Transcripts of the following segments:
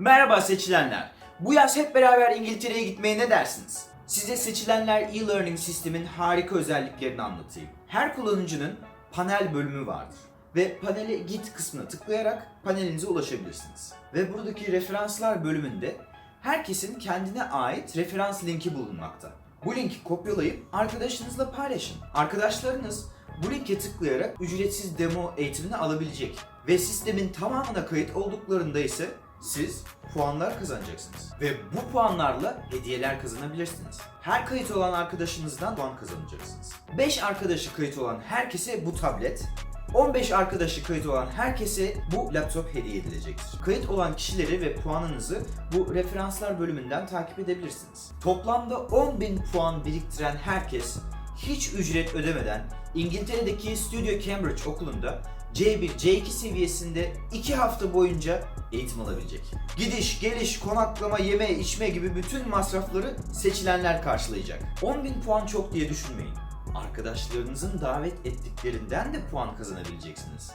Merhaba seçilenler. Bu yaz hep beraber İngiltere'ye gitmeye ne dersiniz? Size seçilenler e-learning sistemin harika özelliklerini anlatayım. Her kullanıcının panel bölümü vardır. Ve panele git kısmına tıklayarak panelinize ulaşabilirsiniz. Ve buradaki referanslar bölümünde herkesin kendine ait referans linki bulunmakta. Bu linki kopyalayıp arkadaşınızla paylaşın. Arkadaşlarınız bu linke tıklayarak ücretsiz demo eğitimini alabilecek. Ve sistemin tamamına kayıt olduklarında ise siz puanlar kazanacaksınız. Ve bu puanlarla hediyeler kazanabilirsiniz. Her kayıt olan arkadaşınızdan puan kazanacaksınız. 5 arkadaşı kayıt olan herkese bu tablet, 15 arkadaşı kayıt olan herkese bu laptop hediye edilecektir. Kayıt olan kişileri ve puanınızı bu referanslar bölümünden takip edebilirsiniz. Toplamda 10.000 puan biriktiren herkes hiç ücret ödemeden İngiltere'deki Studio Cambridge okulunda C1, C2 seviyesinde 2 hafta boyunca eğitim alabilecek. Gidiş, geliş, konaklama, yeme, içme gibi bütün masrafları seçilenler karşılayacak. 10.000 puan çok diye düşünmeyin. Arkadaşlarınızın davet ettiklerinden de puan kazanabileceksiniz.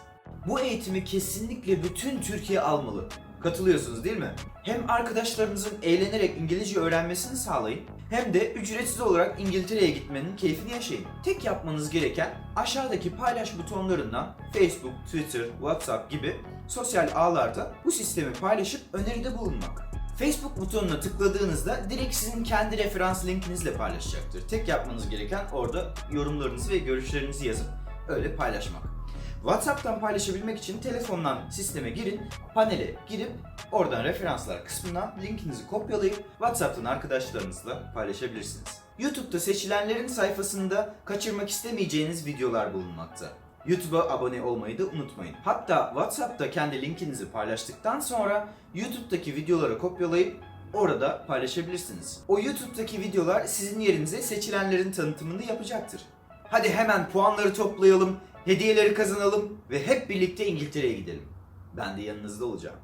Bu eğitimi kesinlikle bütün Türkiye almalı. Katılıyorsunuz değil mi? Hem arkadaşlarınızın eğlenerek İngilizce öğrenmesini sağlayın hem de ücretsiz olarak İngiltere'ye gitmenin keyfini yaşayın. Tek yapmanız gereken aşağıdaki paylaş butonlarından Facebook, Twitter, WhatsApp gibi sosyal ağlarda bu sistemi paylaşıp öneride bulunmak. Facebook butonuna tıkladığınızda direkt sizin kendi referans linkinizle paylaşacaktır. Tek yapmanız gereken orada yorumlarınızı ve görüşlerinizi yazıp öyle paylaşmak. WhatsApp'tan paylaşabilmek için telefondan sisteme girin, panele girip oradan referanslar kısmından linkinizi kopyalayıp WhatsApp'tan arkadaşlarınızla paylaşabilirsiniz. YouTube'da seçilenlerin sayfasında kaçırmak istemeyeceğiniz videolar bulunmakta. YouTube'a abone olmayı da unutmayın. Hatta WhatsApp'ta kendi linkinizi paylaştıktan sonra YouTube'daki videoları kopyalayıp orada paylaşabilirsiniz. O YouTube'daki videolar sizin yerinize seçilenlerin tanıtımını yapacaktır. Hadi hemen puanları toplayalım, hediyeleri kazanalım ve hep birlikte İngiltere'ye gidelim. Ben de yanınızda olacağım.